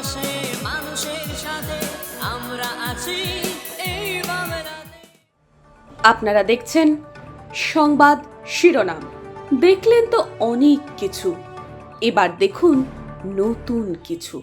পাশে মানুষের সাথে আমরা আছি। এই আপনারা দেখছেন সংবাদ শিরোনাম। দেখলেন তো অনেক কিছু। এবার দেখুন নতুন কিছু।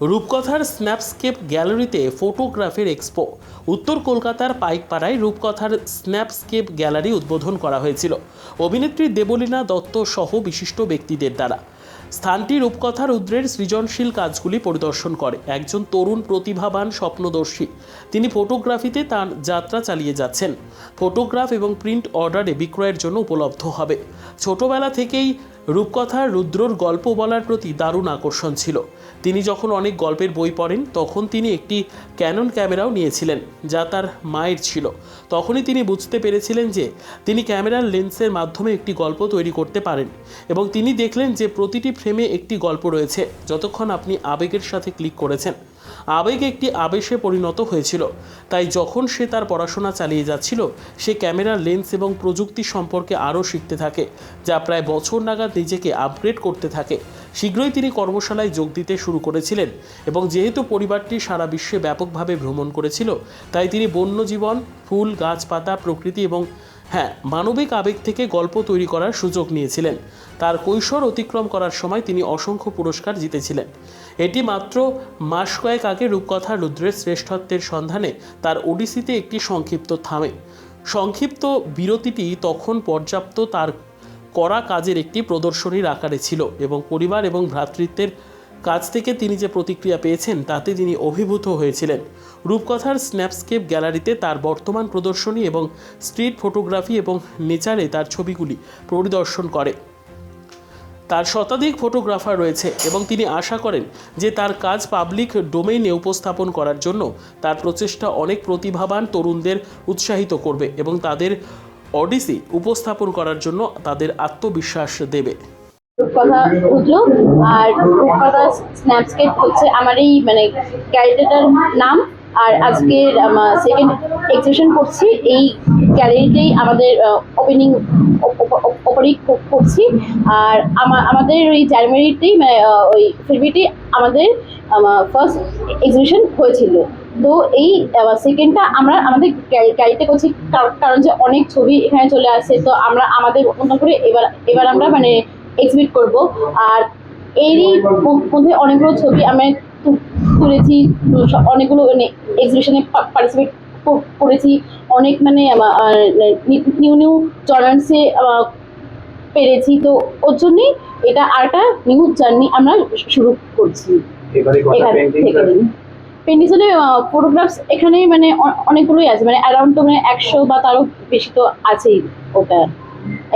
রূপকথার স্ন্যাপস্কেপ গ্যালারিতে ফটোগ্রাফির এক্সপো। উত্তর কলকাতার পাইকপাড়ায় রূপকথার স্ন্যাপস্কেপ গ্যালারি উদ্বোধন করা হয়েছিল। অভিনেত্রী দেবলীনা দত্ত সহ বিশিষ্ট ব্যক্তিদের দ্বারা। স্থানটি রূপকথা রুদ্রের সৃজনশীল কাজগুলি পরিদর্শন করে। একজন তরুণ প্রতিভাবান স্বপ্নদর্শী। তিনি ফটোগ্রাফিতে তার যাত্রা চালিয়ে যাচ্ছেন। ফটোগ্রাফ এবং প্রিন্ট অর্ডারে বিক্রয়ের জন্য উপলব্ধ হবে। ছোটবেলা থেকেই রূপকথার রুদ্রর গল্প বলার প্রতি দারুণ আকর্ষণ ছিল। তিনি যখন অনেক গল্পের বই পড়েন, তখন তিনি একটি ক্যানন ক্যামেরাও নিয়েছিলেন, যা তার মায়ের ছিল। তখনই তিনি বুঝতে পেরেছিলেন যে, তিনি ক্যামেরার লেন্সের মাধ্যমে একটি গল্প তৈরি করতে পারেন এবং তিনি দেখলেন যে, প্রতিটি ফ্রেমে একটি গল্প রয়েছে। যতক্ষণ আপনি আবেগের সাথে ক্লিক করেছেন আবেগ একটি আবেশে পরিণত হয়েছিল। তাই যখন সে তার পড়াশোনা চালিয়ে যাচ্ছিল, সে ক্যামেরার লেন্স এবং প্রযুক্তি সম্পর্কে আরও শিখতে থাকে, যা প্রায় বছর নাগাদ নিজেকে আপগ্রেড করতে থাকে। শীঘ্রই তিনি কর্মশালায় যোগ দিতে শুরু করেছিলেন এবং যেহেতু পরিবারটি সারা বিশ্বে ব্যাপকভাবে ভ্রমণ করেছিল, তাই তিনি বন্যজীবন, ফুল, গাছপাতা, প্রকৃতি এবং হ্যাঁ মানবিক আবেগ থেকে গল্প তৈরি করার সুযোগ নিয়েছিলেন। তার কৈশোর অতিক্রম করার সময় তিনি অসংখ্য পুরস্কার জিতেছিলেন। এটি মাত্র মাস কয়েক আগে রূপকথা রুদ্রের শ্রেষ্ঠত্বের সন্ধানে তার ওডিসিতে একটি সংক্ষিপ্ত থামে। সংক্ষিপ্ত বিরতিটি তখন পর্যাপ্ত তার করা কাজের একটি প্রদর্শনীর আকারে ছিল এবং পরিবার এবং ভ্রাতৃত্বের কাছ থেকে তিনি যে প্রতিক্রিয়া পেয়েছেন, তাতে তিনি অভিভূত হয়েছিলেন। রূপকথার স্ন্যাপস্কেপ গ্যালারিতে তার বর্তমান প্রদর্শনী এবং স্ট্রিট ফটোগ্রাফি এবং নেচারে তার ছবিগুলি পরিদর্শন করে। তার শতাধিক ফটোগ্রাফার রয়েছে এবং তিনি আশা করেন যে তার কাজ পাবলিক ডোমেইনে উপস্থাপন করার জন্য তার প্রচেষ্টা অনেক প্রতিভাবান তরুণদের উৎসাহিত করবে এবং তাদের অডিসি উপস্থাপন করার জন্য তাদের আত্মবিশ্বাস দেবে। উঠল আর রূপকথা স্ন্যাপস্কেপ হচ্ছে আমার এই মানে ক্যারেক্টারটার নাম। আর আজকের সেকেন্ড এক্সিবিশন করছি। এই গ্যালারিতেই আমাদের ওপেনিং ওপেনিং করছি। আর আমা- আমাদের ওই জানুয়ারিতেই মানে ওই ফেব্রুয়ারিতে আমাদের ফার্স্ট এক্সিবিশন হয়েছিল। তো এই সেকেন্ডটা আমরা আমাদের গ্যালারিতে করছি, কার- কারণ যে অনেক ছবি এখানে চলে আসে। তো আমরা, আমাদের মতো করে এবার এবার আমরা মানে এক্সিবিট করব। আর এরই মধ্যে অনেকগুলো ছবি আমি স- অনেকগুলো মানে এক্সিবিশনে পার্টিসিপেট করেছি। অনেক মানে নিউ নিউ জনার্সে পেরেছি। তো ওর জন্যই এটা আরেকটা নিউ জার্নি আমরা শুরু করছি। এখান পেন্ডিসনে ফটোগ্রাফস এখানে মানে অনেকগুলোই আছে। মানে অ্যারাউন্ড তো মানে একশো বা তারও বেশি তো আছেই ওটা।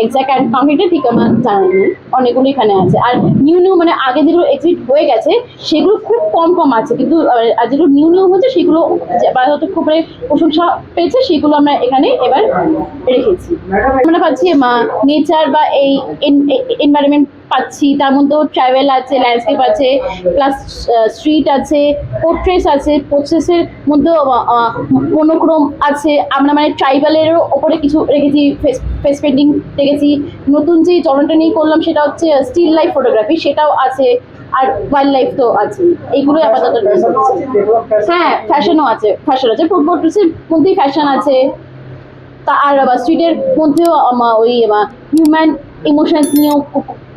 এক্সাক্ট অ্যান্ড কাউন্টিংটা ঠিক আমার জানা নেই। অনেকগুলো এখানে আছে। আর নিউ নিউ মানে আগে যেগুলো এক্সিট হয়ে গেছে, সেগুলো খুব কম কম আছে। কিন্তু আর যেগুলো নিউ নিউ হচ্ছে, সেগুলো হয়তো খুব প্রশংসা পেয়েছে, সেগুলো আমরা এখানে এবার রেখেছি। আমরা পাচ্ছি নেচার বা এই এনভায়রনমেন্ট পাচ্ছি, তার মধ্যেও ট্রাভেল আছে ল্যান্ডস্কেপ আছে প্লাস স্ট্রিট আছে পোর্ট্রেস আছে পোর্ট্রেসের মধ্যেও মনোক্রম আছে। আমরা মানে ট্রাইবালেরও ওপরে কিছু রেখেছি ফেস ফেস পেন্টিং রেখেছি নতুন যে চলনটা নিয়ে করলাম সেটা হচ্ছে স্টিল লাইফ ফটোগ্রাফি সেটাও আছে, আর ওয়াইল্ড লাইফ তো আছে। এইগুলোই আপাতত হ্যাঁ ফ্যাশনও আছে ফ্যাশন আছে। পোর্ট্রেসের মধ্যেই ফ্যাশন আছে। তা, আর স্ট্রিটের মধ্যেও ওই হিউম্যান ইমোশনস নিয়েও